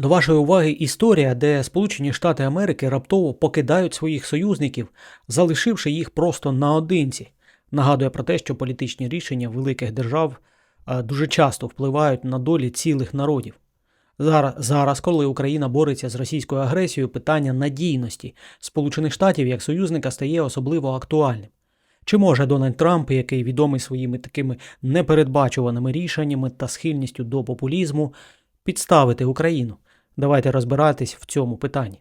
До вашої уваги історія, де Сполучені Штати Америки раптово покидають своїх союзників, залишивши їх просто наодинці. Нагадує про те, що політичні рішення великих держав дуже часто впливають на долі цілих народів. Зараз, зараз, коли Україна бореться з російською агресією, питання надійності Сполучених Штатів як союзника стає особливо актуальним. Чи може Дональд Трамп, який відомий своїми такими непередбачуваними рішеннями та схильністю до популізму, підставити Україну? Давайте розбиратись в цьому питанні.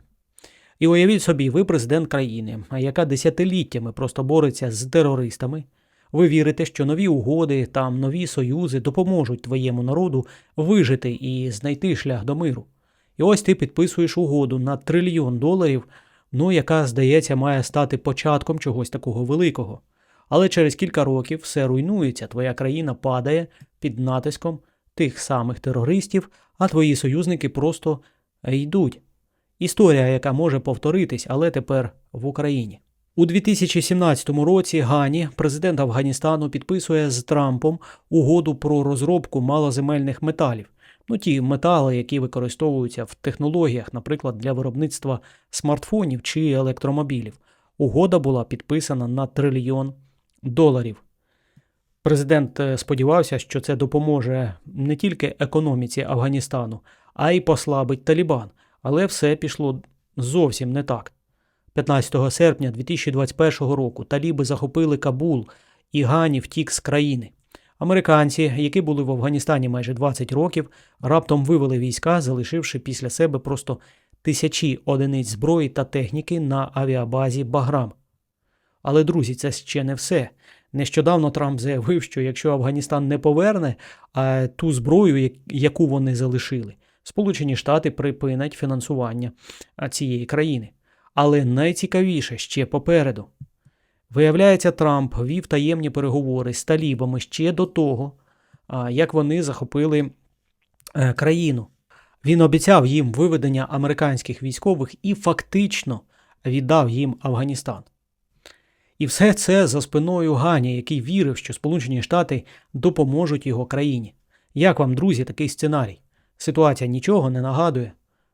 І уявіть собі, ви президент країни, яка десятиліттями просто бореться з терористами. Ви вірите, що нові угоди та нові союзи допоможуть твоєму народу вижити і знайти шлях до миру. І ось ти підписуєш угоду на трильйон доларів, ну яка, здається, має стати початком чогось такого великого. Але через кілька років все руйнується, твоя країна падає під натиском тих самих терористів, а твої союзники просто йдуть. Історія, яка може повторитись, але тепер в Україні. У 2017 році Гані, президент Афганістану, підписує з Трампом угоду про розробку малоземельних металів. Ну, ті метали, які використовуються в технологіях, наприклад, для виробництва смартфонів чи електромобілів. Угода була підписана на трильйон доларів. Президент е, сподівався, що це допоможе не тільки економіці Афганістану, а й послабить Талібан. Але все пішло зовсім не так. 15 серпня 2021 року таліби захопили Кабул і Гані втік з країни. Американці, які були в Афганістані майже 20 років, раптом вивели війська, залишивши після себе просто тисячі одиниць зброї та техніки на авіабазі Баграм. Але, друзі, це ще не все. Нещодавно Трамп заявив, що якщо Афганістан не поверне а ту зброю, яку вони залишили, Сполучені Штати припинять фінансування цієї країни. Але найцікавіше ще попереду. Виявляється, Трамп вів таємні переговори з талібами ще до того, як вони захопили е, країну. Він обіцяв їм виведення американських військових і фактично віддав їм Афганістан. І все це за спиною Гані, який вірив, що Сполучені Штати допоможуть його країні. Як вам, друзі, такий сценарій? Ситуація нічого не нагадує.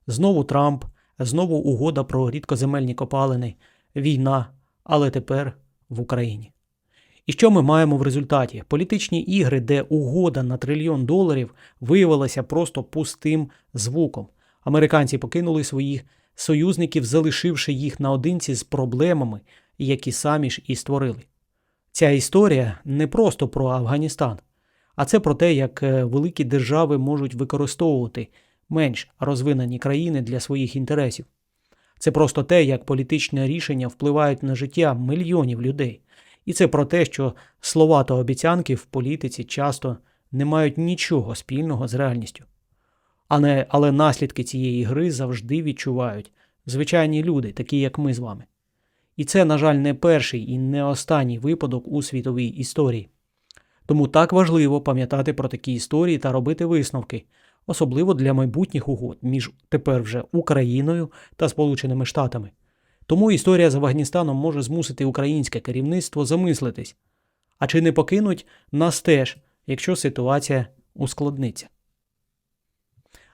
Знову Трамп, знову угода про рідкоземельні копалини, війна, але тепер в Україні. І що ми маємо в результаті? Політичні ігри, де угода на трильйон доларів виявилася просто пустим звуком. Американці покинули своїх союзників, залишивши їх наодинці з проблемами, які самі ж і створили. Ця історія не просто про Афганістан, а це про те, як е, великі держави можуть використовувати менш розвинені країни для своїх інтересів. Це просто те, як політичні рішення впливають на життя мільйонів людей. І це про те, що слова та обіцянки в політиці часто не мають нічого спільного з реальністю. Але наслідки цієї гри завжди відчувають звичайні люди, такі як ми з вами. І це, на жаль, не перший і не останній випадок у світовій історії. Тому так важливо пам'ятати про такі історії та робити висновки, особливо для майбутніх угод між тепер вже Україною та Сполученими Штатами. Тому історія з Афганістаном може змусити українське керівництво замислитись, а чи не покинуть нас теж, якщо ситуація ускладниться.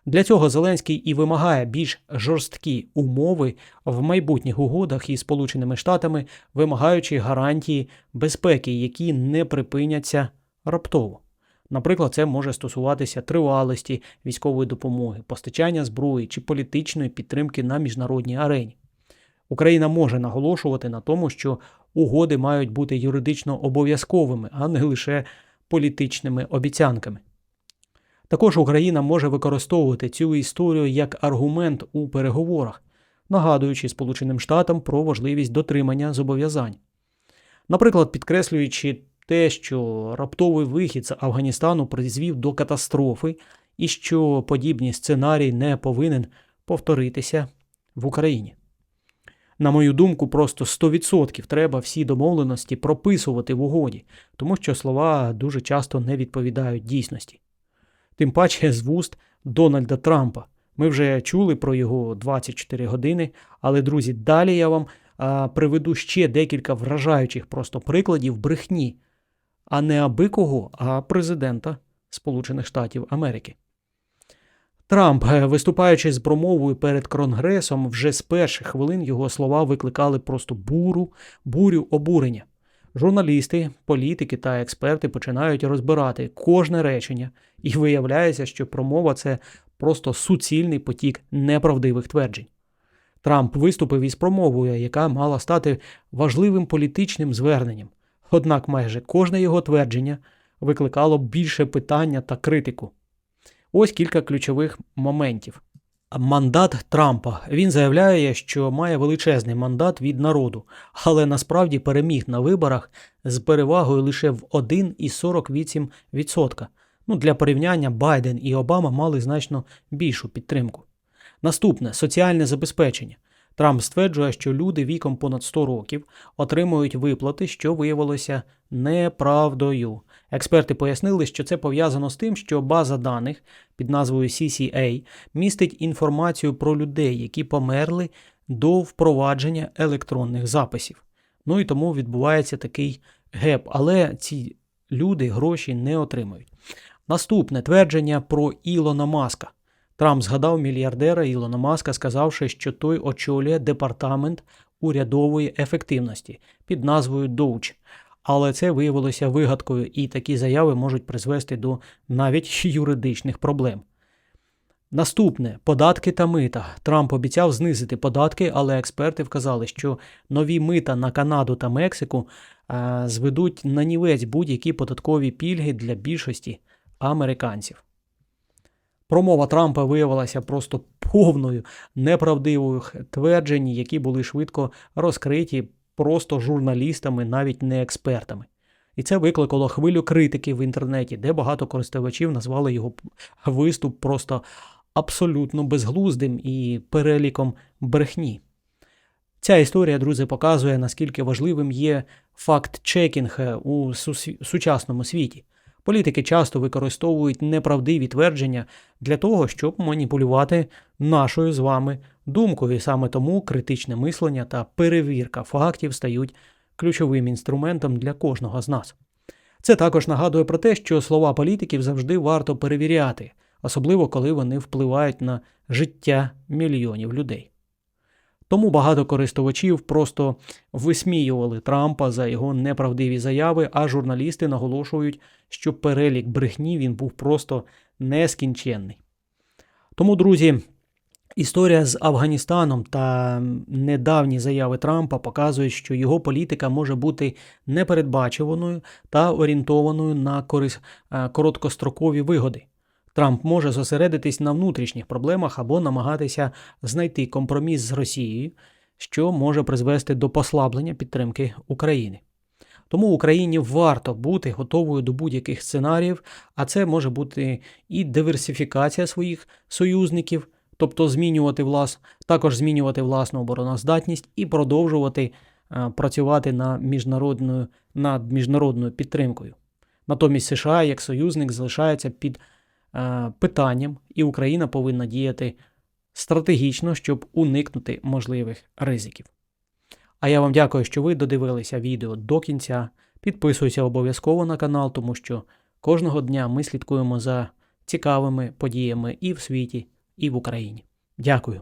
Для цього Зеленський і вимагає більш жорсткі умови в майбутніх угодах із Сполученими Штатами, вимагаючи гарантії безпеки, які не припиняться раптово. Наприклад, це може стосуватися тривалості військової допомоги, постачання зброї чи політичної підтримки на міжнародній арені. Україна може наголошувати на тому, що угоди мають бути юридично обов'язковими, а не лише політичними обіцянками. Також Україна може використовувати цю історію як аргумент у переговорах, нагадуючи Сполученим Штатам про важливість дотримання зобов'язань. Наприклад, підкреслюючи те, що раптовий вихід з Афганістану призвів до катастрофи і що подібний сценарій не повинен повторитися в Україні. На мою думку, просто 100% треба всі домовленості прописувати в угоді, тому що слова дуже часто не відповідають дійсності. Тим паче з вуст Дональда Трампа. Ми вже чули про його 24 години, але, друзі, далі я вам а, приведу ще декілька вражаючих просто прикладів брехні, а не аби кого, а президента Сполучених Штатів Америки. Трамп, е, виступаючи з промовою перед Конгресом, вже з перших хвилин його слова викликали просто буру, бурю обурення. Журналісти, політики та експерти починають розбирати кожне речення, і виявляється, що промова це просто суцільний потік неправдивих тверджень. Трамп виступив із промовою, яка мала стати важливим політичним зверненням. Однак майже кожне його твердження викликало більше питання та критику. Ось кілька ключових моментів. Мандат Трампа. Він заявляє, що має величезний мандат від народу, але насправді переміг на виборах з перевагою лише в 1,48%. Ну, для порівняння Байден і Обама мали значно більшу підтримку. Наступне соціальне забезпечення. Трамп стверджує, що люди віком понад 100 років отримують виплати, що виявилося неправдою. Експерти пояснили, що це пов'язано з тим, що база даних під назвою CCA містить інформацію про людей, які померли до впровадження електронних записів. Ну і тому відбувається такий геп, але ці люди гроші не отримають. Наступне твердження про Ілона Маска. Трамп згадав мільярдера Ілона Маска, сказавши, що той очолює департамент урядової ефективності під назвою Доуч. Але це виявилося вигадкою, і такі заяви можуть призвести до навіть юридичних проблем. Наступне податки та мита. Трамп обіцяв знизити податки, але експерти вказали, що нові мита на Канаду та Мексику а, зведуть на нівець будь-які податкові пільги для більшості американців. Промова Трампа виявилася просто повною неправдивих тверджень, які були швидко розкриті просто журналістами, навіть не експертами. І це викликало хвилю критики в інтернеті, де багато користувачів назвали його виступ просто абсолютно безглуздим і переліком брехні. Ця історія, друзі, показує, наскільки важливим є факт-чекінг у сучасному світі. Політики часто використовують неправдиві твердження для того, щоб маніпулювати нашою з вами думкою. І саме тому критичне мислення та перевірка фактів стають ключовим інструментом для кожного з нас. Це також нагадує про те, що слова політиків завжди варто перевіряти, особливо коли вони впливають на життя мільйонів людей. Тому багато користувачів просто висміювали Трампа за його неправдиві заяви, а журналісти наголошують, що перелік брехні він був просто нескінченний. Тому, друзі, історія з Афганістаном та недавні заяви Трампа показують, що його політика може бути непередбачуваною та орієнтованою на корис... короткострокові вигоди. Трамп може зосередитись на внутрішніх проблемах або намагатися знайти компроміс з Росією, що може призвести до послаблення підтримки України. Тому Україні варто бути готовою до будь-яких сценаріїв, а це може бути і диверсифікація своїх союзників, тобто змінювати влас, також змінювати власну обороноздатність і продовжувати е, працювати на міжнародною, над міжнародною підтримкою. Натомість США як союзник залишається під питанням, і Україна повинна діяти стратегічно, щоб уникнути можливих ризиків. А я вам дякую, що ви додивилися відео до кінця. Підписуйся обов'язково на канал, тому що кожного дня ми слідкуємо за цікавими подіями і в світі, і в Україні. Дякую.